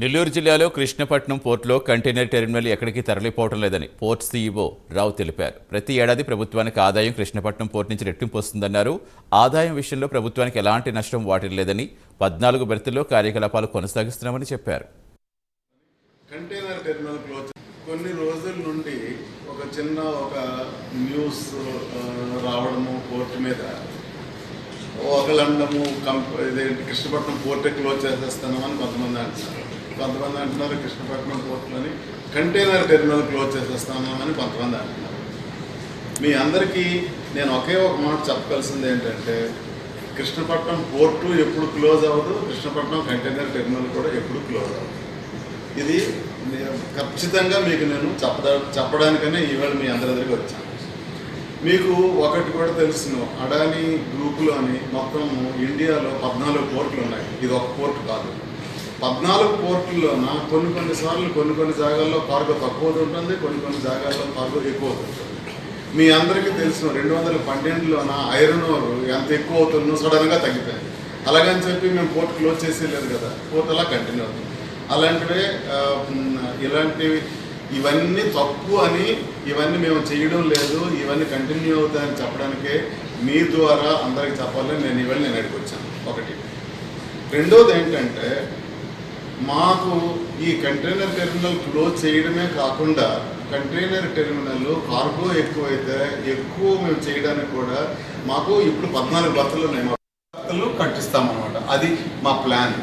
నెల్లూరు జిల్లాలో కృష్ణపట్నం పోర్టులో container terminal ఎక్కడికి తరలిపోవడం లేదని పోర్ట్ సీఈఓ రావు తెలిపారు. ప్రతి ఏడాది ప్రభుత్వానికి ఆదాయం కృష్ణపట్నం పోర్టు నుంచి రెట్టింపు వస్తుందన్నారు. ఆదాయం విషయంలో ప్రభుత్వానికి ఎలాంటి నష్టం వాటిల్లేదని పద్నాలుగు బెర్తుల్లో కార్యకలాపాలు కొనసాగిస్తున్నామని చెప్పారు. కంటైనర్ టెర్మినల్ క్లోజ్ కొన్ని రోజుల నుండి ఒక చిన్న ఒక న్యూస్ రావడము పోర్టు మీద ఒకలండము కంప్ ఇదేంటి కృష్ణపట్నం పోర్టే క్లోజ్ చేసేస్తున్నామని కొంతమంది అంటున్నారు. కొంతమంది అంటున్నారు కృష్ణపట్నం పోర్ట్లోని కంటైనర్ టెర్మినల్ క్లోజ్ చేసేస్తున్నామని కొంతమంది అంటున్నారు. మీ అందరికీ నేను ఒకే ఒక మాట చెప్పగలసింది ఏంటంటే కృష్ణపట్నం పోర్టు ఎప్పుడు క్లోజ్ అవ్వదు కృష్ణపట్నం కంటైనర్ టెర్మినల్ కూడా ఎప్పుడు క్లోజ్ అవ్వదు. ఇది ఖచ్చితంగా మీకు నేను చెప్పదా చెప్పడానికనే ఈవేళ మీ అందరి దగ్గరికి వచ్చాను. మీకు ఒకటి కూడా తెలుసును. అడానీ గ్రూపులోని మొత్తం ఇండియాలో పద్నాలుగు పోర్టులు ఉన్నాయి. ఇది ఒక పోర్టు కాదు. పద్నాలుగు పోర్టుల్లోన కొన్ని కొన్ని సార్లు కొన్ని కొన్ని జాగాల్లో కార్గో తక్కువ ఉంటుంది కొన్ని కొన్ని జాగాల్లో కార్గో ఎక్కువ అవుతుంది మీ అందరికీ తెలుసు రెండు వందల పన్నెండులోన ఐరన్ ఓర్ ఎంత ఎక్కువ అవుతుందో సడన్గా తగ్గిపోయింది. అలాగని చెప్పి మేము పోర్ట్ క్లోజ్ చేసేయలేదు కదా. పోర్ట్ అలా కంటిన్యూ అవుతుంది. అలాంటివే ఇలాంటివి ఇవన్నీ తప్పు అని ఇవన్నీ మేము చేయడం లేదు ఇవన్నీ కంటిన్యూ అవుతాయని చెప్పడానికే మీ ద్వారా అందరికి చెప్పాలని నేను ఇవాళ నేను అడిగి వచ్చాను. ఒకటి. రెండోది ఏంటంటే మాకు ఈ కంటైనర్ టెర్మినల్ క్లోజ్ చేయడమే కాకుండా కంటైనర్ టెర్మినల్ కార్గో ఎక్కువైతే ఎక్కువ మేము చేయడానికి కూడా మాకు ఇప్పుడు పద్నాలుగు బత్తలు ఉన్నాయి. మా బత్తలు కట్టిస్తామన్నమాట. అది మా ప్లాన్